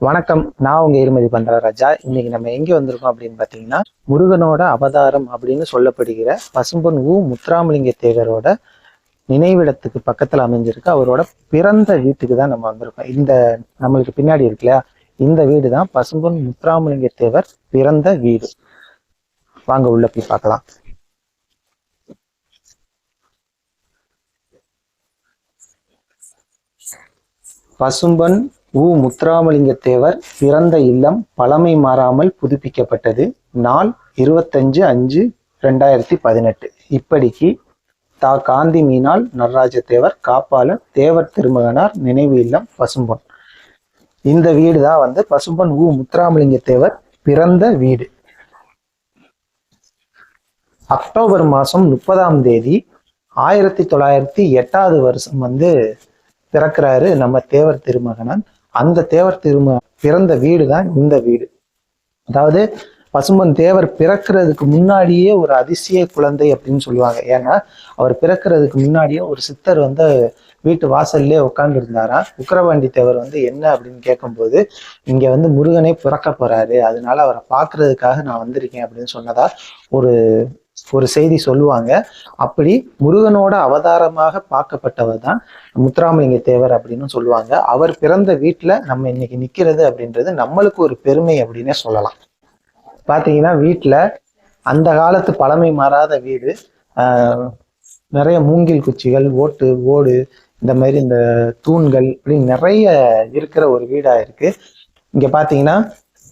வணக்கம் நான் உங்க இருமதி ராஜா இன்னைக்கு நம்ம எங்க வந்திருக்கோம் அப்படின்னு பாத்தீங்கன்னா முருகனோட அவதாரம் அப்படின்னு சொல்லப்படுகிற பசும்பொன் ஊ முத்துராமலிங்க தேவரோட நினைவிடத்துக்கு பக்கத்துல அமைஞ்சிருக்கு. அவரோட பிறந்த வீட்டுக்கு தான் நம்ம வந்திருக்கோம். இந்த நம்மளுக்கு பின்னாடி இருக்கு இல்லையா? இந்த வீடு தான் பசும்பொன் முத்துராமலிங்க தேவர் பிறந்த வீடு. வாங்க உள்ள போய் பார்க்கலாம். பசும்பன் உ முத்துராமலிங்க தேவர் பிறந்த இல்லம் பழமை மாறாமல் புதுப்பிக்கப்பட்டது நாள் இருபத்தஞ்சு அஞ்சு ரெண்டாயிரத்தி பதினெட்டு. இப்படிக்கு தா காந்தி மீனால் நடராஜ தேவர் காப்பாளர் தேவர் திருமகனார் நினைவு இல்லம் பசும்பொன். இந்த வீடு தான் வந்து பசும்பொன் உ முத்துராமலிங்க தேவர் பிறந்த வீடு. அக்டோபர் மாதம் முப்பதாம் தேதி ஆயிரத்தி தொள்ளாயிரத்தி எட்டாவது வருஷம் வந்து பிறக்கிறாரு நம்ம தேவர் திருமகனான் அந்த தேவர் திரும பிறந்த வீடு தான் இந்த வீடு. அதாவது பசும்பன் தேவர் பிறக்கிறதுக்கு முன்னாடியே ஒரு அதிசய குழந்தை அப்படின்னு சொல்லுவாங்க. ஏன்னா அவர் பிறக்கிறதுக்கு முன்னாடியே ஒரு சித்தர் வந்து வீட்டு வாசல்லே உட்கார்ந்து இருந்தாராம் உக்கரவாண்டி தேவர் வந்து என்ன அப்படின்னு கேட்கும்போது இங்க வந்து முருகனே பிறக்க போறாரு. அதனால அவரை பார்க்கறதுக்காக நான் வந்திருக்கேன் அப்படின்னு சொன்னதா ஒரு ஒரு செய்தி சொல்லுவாங்க. அப்படி முருகனோட அவதாரமாக பார்க்கப்பட்டவர் தான் முத்துராமலிங்க தேவர் அப்படின்னு சொல்லுவாங்க. அவர் பிறந்த வீட்டில் நம்ம இன்னைக்கு நிற்கிறது அப்படின்றது நம்மளுக்கு ஒரு பெருமை அப்படின்னே சொல்லலாம். பார்த்தீங்கன்னா வீட்டில் அந்த காலத்து பழமை மாறாத வீடு நிறைய மூங்கில் குச்சிகள் ஓட்டு ஓடு இந்த மாதிரி இந்த தூண்கள் இப்படி நிறைய இருக்கிற ஒரு வீடாக இருக்கு. இங்கே பார்த்தீங்கன்னா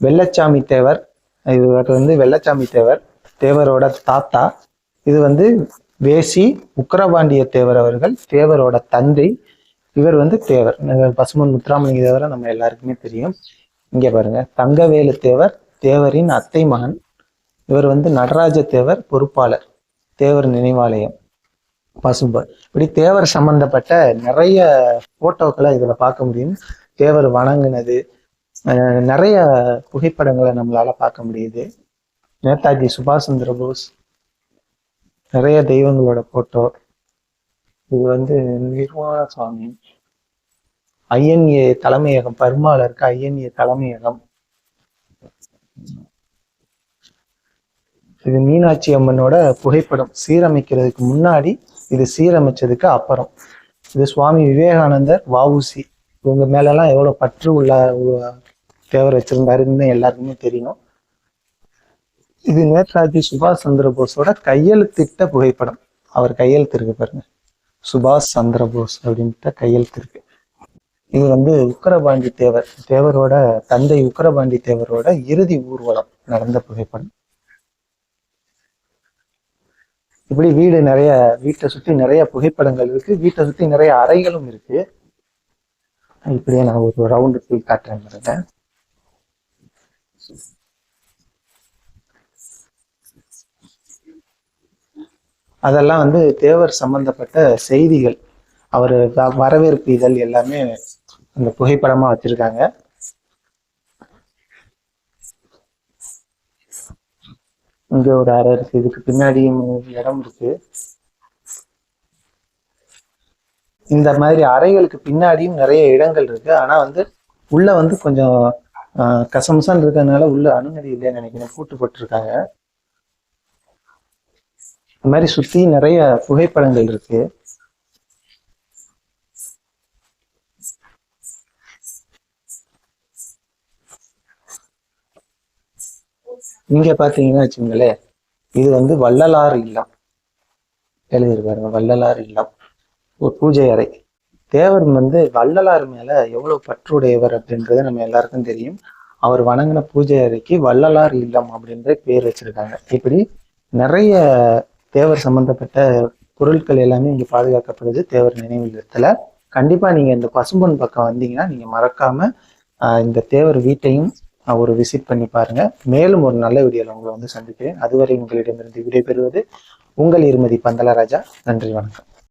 வெள்ளச்சாமி தேவர் இவர் வந்து வெள்ளச்சாமி தேவர் தேவரோட தாத்தா. இது வந்து வேசி உக்கரபாண்டிய தேவர் அவர்கள் தேவரோட தந்தை. இவர் வந்து தேவர். பசுமன் முத்துராமலிங்க தேவரை நம்ம எல்லாருக்குமே தெரியும். இங்கே பாருங்க. தங்கவேலு தேவர் தேவரின் அத்தை மகன். இவர் வந்து நடராஜ தேவர் பொறுப்பாளர். தேவர் நினைவாலயம். பசும்பர் இப்படி தேவர் சம்பந்தப்பட்ட நிறைய போட்டோக்களை இதுல பார்க்க முடியும். தேவர் வணங்குனது நிறைய புகைப்படங்களை நம்மளால பார்க்க முடியுது. நேதாஜி சுபாஷ் சந்திர போஸ். நிறைய தெய்வங்களோட போட்டோ இது வந்து நிர்வாண சுவாமி. ஐஎன்ஏ தலைமையகம் பர்மாலருக்கு ஐஎன்ஏ தலைமையகம். இது மீனாட்சி அம்மனோட புகைப்படம். சீரமைக்கிறதுக்கு முன்னாடி இது சீரமைச்சதுக்கு அப்புறம். இது சுவாமி விவேகானந்தர் வவுசி இவங்க மேலெல்லாம் எவ்வளவு பற்று உள்ள ஒரு தேவர் வச்சிருந்தாருன்னு எல்லாருக்குமே தெரியும் இது நேதாஜி சுபாஷ் சந்திர போஸோட கையெழுத்திட்ட புகைப்படம். அவர் கையெழுத்து இருக்கு பாருங்க. சுபாஷ் சந்திர போஸ் அப்படின்ட்டு கையெழுத்து இருக்கு இது வந்து உக்கரபாண்டி தேவர் தேவரோட தந்தை உக்கரபாண்டி தேவரோட இறுதி ஊர்வலம் நடந்த புகைப்படம். இப்படி வீடு நிறைய வீட்டை சுத்தி நிறைய புகைப்படங்கள் இருக்கு. வீட்டை சுத்தி நிறைய அறைகளும் இருக்கு. இப்படியே நான் ஒரு ரவுண்டு போய் காட்டுறேன் பாருங்க. அதெல்லாம் வந்து தேவர் சம்பந்தப்பட்ட செய்திகள். அவர் வரவேற்பு இதழ் எல்லாமே அந்த புகைப்படமா வச்சிருக்காங்க. இங்க ஒரு அறை இருக்கு. இதுக்கு பின்னாடியும் இடம் இருக்கு. இந்த மாதிரி அறைகளுக்கு பின்னாடியும் நிறைய இடங்கள் இருக்கு. ஆனா வந்து உள்ள வந்து கொஞ்சம் ஆஹ், இருக்கிறதுனால உள்ள அனுமதி இல்லைன்னு நினைக்கிறேன். கூட்டுப்பட்டு இருக்காங்க இந்த மாதிரி சுத்தி நிறைய புகைப்படங்கள் இருக்கு. இங்க பாத்தீங்கன்னா வச்சுங்களேன் இது வந்து வள்ளலார் இல்லம். எழுதியிருக்காரு வள்ளலார் இல்லம். ஒரு பூஜை அறை. தேவர் வந்து வள்ளலார் மேல எவ்வளவு பற்றுடையவர் அப்படின்றது நம்ம எல்லாருக்கும் தெரியும். அவர் வணங்கின பூஜை அறைக்கு வள்ளலார் இல்லம் அப்படின்ற பேர் வச்சிருக்காங்க. இப்படி நிறைய தேவர் சம்பந்தப்பட்ட பொருட்கள் எல்லாமே இங்கே பாதுகாக்கப்படுது தேவர் நினைவில்லத்துல கண்டிப்பாக நீங்கள் இந்த பசும்பொன் பக்கம் வந்தீங்கன்னா நீங்கள் மறக்காம இந்த தேவர் வீட்டையும் ஒரு விசிட் பண்ணி பாருங்க. மேலும் ஒரு நல்ல வீடியோவில் உங்களை வந்து சந்திக்கிறேன். அதுவரை உங்களிடமிருந்து விடைபெறுவது உங்கள் இருமதி பந்தலராஜா நன்றி வணக்கம்.